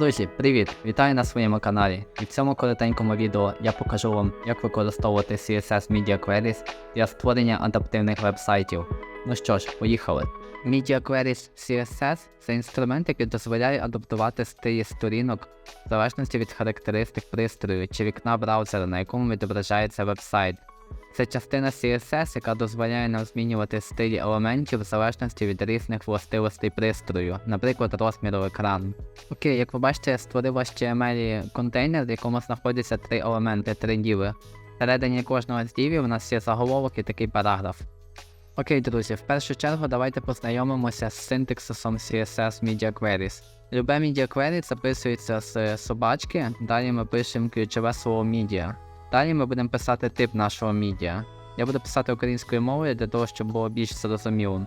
Друзі, привіт! Вітаю на своєму каналі. І в цьому коротенькому відео я покажу вам, як використовувати CSS Media Queries для створення адаптивних вебсайтів. Ну що ж, поїхали. Media Queries CSS це інструмент, який дозволяє адаптувати стилі сторінок в залежності від характеристик пристрою чи вікна браузера, на якому відображається вебсайт. Це частина CSS, яка дозволяє нам змінювати стилі елементів в залежності від різних властивостей пристрою, наприклад, розміру екрану. Окей, як ви бачите, я створив в HTML контейнер, в якому знаходяться три елементи, три діви. Всередині кожного з дівів у нас є заголовок і такий параграф. Окей, друзі, в першу чергу давайте познайомимося з синтаксисом CSS Media Queries. Любе Media Query записується з собачки, далі ми пишемо ключове слово Media. Далі ми будемо писати тип нашого медіа. Я буду писати українською мовою для того, щоб було більш зрозуміло.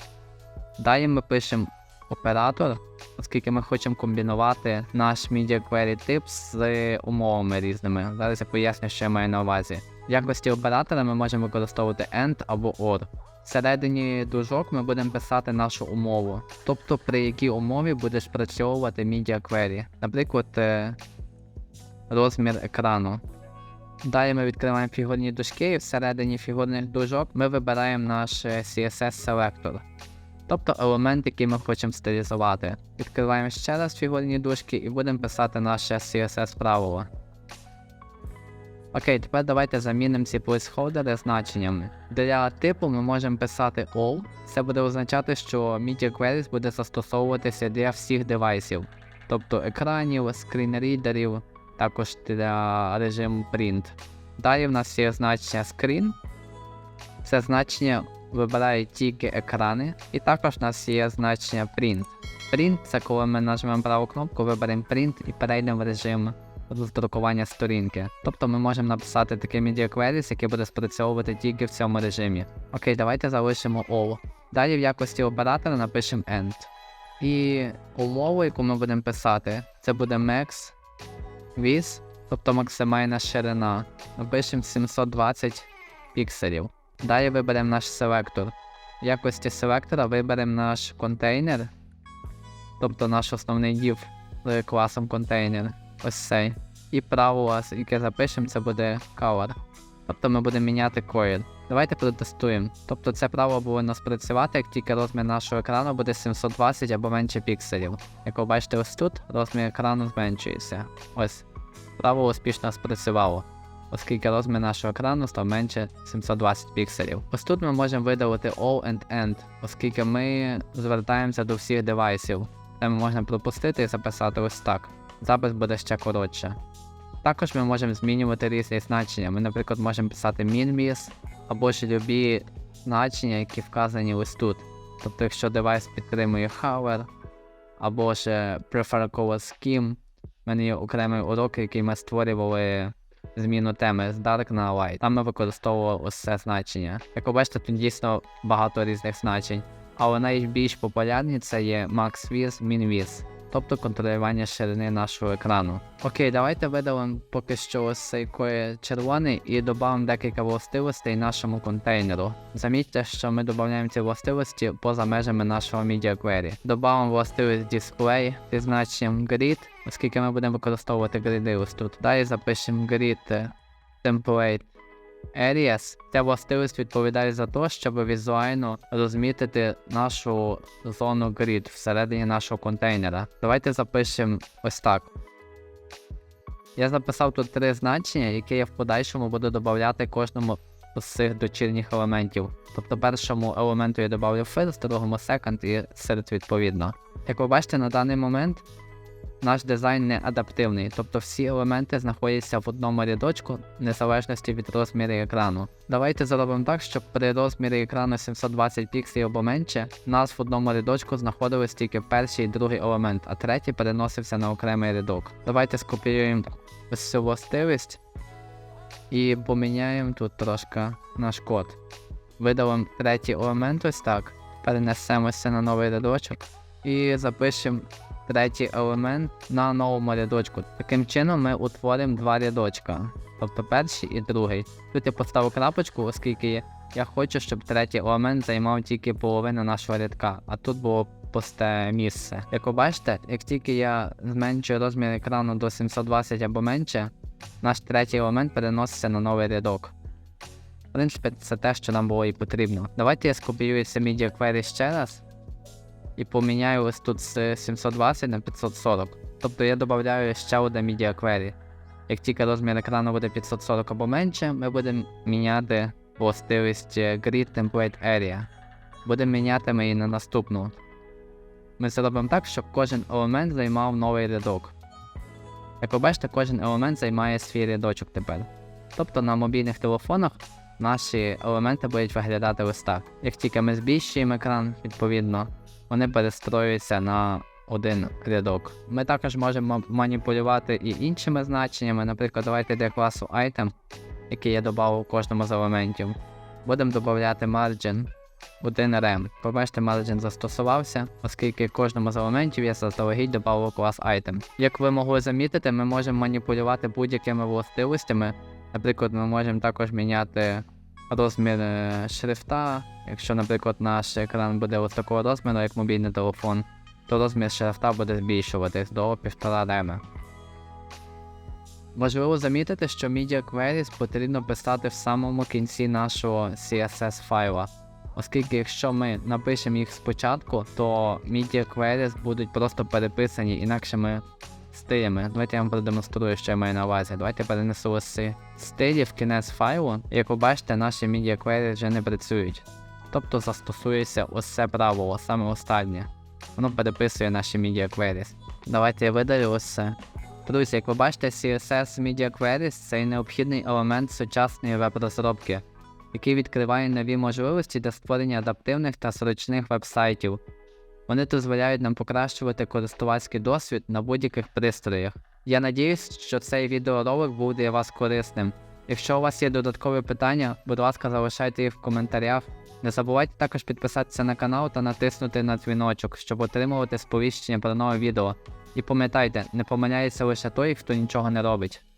Далі ми пишемо оператор, оскільки ми хочемо комбінувати наш media query тип з умовами різними. Зараз я поясню, що я маю на увазі. В якості оператора ми можемо використовувати AND або OR. Всередині дужок ми будемо писати нашу умову, тобто при якій умові буде спрацьовувати media query. Наприклад, е, розмір екрану. Далі ми відкриваємо фігурні дужки і всередині фігурних дужок ми вибираємо наш CSS-селектор, тобто елемент, який ми хочемо стилізувати. Відкриваємо ще раз фігурні дужки і будемо писати наше CSS-правило. Окей, тепер давайте замінимо ці плейсхолдери значеннями. Для типу ми можемо писати all. Це буде означати, що Media Queries буде застосовуватися для всіх девайсів, тобто екранів, скрінрідерів також для режиму Print. Далі в нас є значення Screen. Це значення вибирає тільки екрани, і також в нас є значення Print. Print це коли ми нажмемо праву кнопку, виберемо Print і перейдемо в режим роздрукування сторінки. Тобто ми можемо написати такий Media Queries, який буде спрацьовувати тільки в цьому режимі. Окей, давайте залишимо All. Далі в якості оператора напишемо End. І умову, яку ми будемо писати, це буде Max Віз, тобто максимальна ширина. Напишемо 720 пікселів. Далі виберемо наш селектор. В якості селектора виберемо наш контейнер, тобто наш основний div з класом контейнер. Ось цей. І правило, яке запишемо, це буде color. Тобто ми будемо міняти колір. Давайте протестуємо. Тобто це право повинно спрацювати, як тільки розмір нашого екрану буде 720 або менше пікселів. Як ви бачите, ось тут розмір екрану зменшується. Ось. Право успішно спрацювало, оскільки розмір нашого екрану став менше 720 пікселів. Ось тут ми можемо видалити All and End, оскільки ми звертаємося до всіх девайсів. Це ми можемо пропустити і записати ось так. Запис буде ще коротше. Також ми можемо змінювати різні значення. Ми, наприклад, можемо писати min-miss, або ж любі значення, які вказані ось тут. Тобто, якщо девайс підтримує hover, або ж prefer color scheme, у мене є окремий урок, який ми створювали зміну теми з Dark на Light. Там ми використовували ось це значення. Як ви бачите, тут дійсно багато різних значень. Але найбільш популярні це є Max Width, Min Width тобто контролювання ширини нашого екрану. Окей, давайте видалимо поки що ось цей кої червоний і додамо декілька властивостей нашому контейнеру. Замітьте, що ми додаємо ці властивості поза межами нашого Media Query. Добавимо властивість Display значенням Grid, оскільки ми будемо використовувати гриди ось тут. Далі запишемо Grid Template Areas ця властивість відповідає за те, щоб візуально розмітити нашу зону grid всередині нашого контейнера. Давайте запишемо ось так. Я записав тут три значення, які я в подальшому буду додати кожному з цих дочірніх елементів. Тобто першому елементу я додав first, другому second і third відповідно. Як ви бачите, на даний момент наш дизайн не адаптивний, тобто всі елементи знаходяться в одному рядочку, в незалежності від розміру екрану. Давайте зробимо так, щоб при розмірі екрану 720 пікселів або менше, у нас в одному рядочку знаходились тільки перший і другий елемент, а третій переносився на окремий рядок. Давайте скопіюємо ось цю властивість і поміняємо тут трошки наш код. Видалимо третій елемент ось так, перенесемося на новий рядочок і запишемо третій елемент на новому рядочку. Таким чином ми утворимо два рядочка, тобто перший і другий. Тут я поставив крапочку, оскільки я хочу, щоб третій елемент займав тільки половину нашого рядка, а тут було пусте місце. Як ви бачите, як тільки я зменшую розмір екрану до 720 або менше, наш третій елемент переноситься на новий рядок. В принципі, це те, що нам було і потрібно. Давайте я скопіюю Media Query ще раз і поміняю ось тут з 720 на 540. Тобто я додаю ще одне Media Query. Як тільки розмір екрану буде 540 або менше, ми будемо міняти властивість е, Grid Template Area. Будемо міняти ми її на наступну. Ми зробимо так, щоб кожен елемент займав новий рядок. Як ви бачите, кожен елемент займає свій рядочок тепер. Тобто на мобільних телефонах наші елементи будуть виглядати ось так. Як тільки ми збільшуємо екран, відповідно, вони перестроюються на один рядок. Ми також можемо маніпулювати і іншими значеннями. Наприклад, давайте для класу item, який я додав у кожному з елементів, будемо додати margin 1 rem. Побачите, margin застосувався, оскільки кожному з елементів я заздалегідь додав клас item. Як ви могли замітити, ми можемо маніпулювати будь-якими властивостями. Наприклад, ми можемо також міняти розмір е, шрифта. Якщо, наприклад, наш екран буде ось такого розміру, як мобільний телефон, то розмір шрифта буде збільшуватись до 1,5 реми. Важливо замітити, що Media Queries потрібно писати в самому кінці нашого CSS файла. Оскільки якщо ми напишемо їх спочатку, то Media Queries будуть просто переписані інакшими стилями. Давайте я вам продемонструю, що я маю на увазі. Давайте перенесу ось стилі в кінець файлу. Як ви бачите, наші Media Queries вже не працюють. Тобто застосується це правило, саме останнє. Воно переписує наші Media Queries. Давайте я видалю це. Друзі, як ви бачите, CSS Media Queries це необхідний елемент сучасної веб-розробки, який відкриває нові можливості для створення адаптивних та зручних веб-сайтів. Вони дозволяють нам покращувати користувацький досвід на будь-яких пристроях. Я надіюсь, що цей відеоролик був для вас корисним. Якщо у вас є додаткові питання, будь ласка, залишайте їх в коментарях. Не забувайте також підписатися на канал та натиснути на дзвіночок, щоб отримувати сповіщення про нове відео. І пам'ятайте, не помиляється лише той, хто нічого не робить.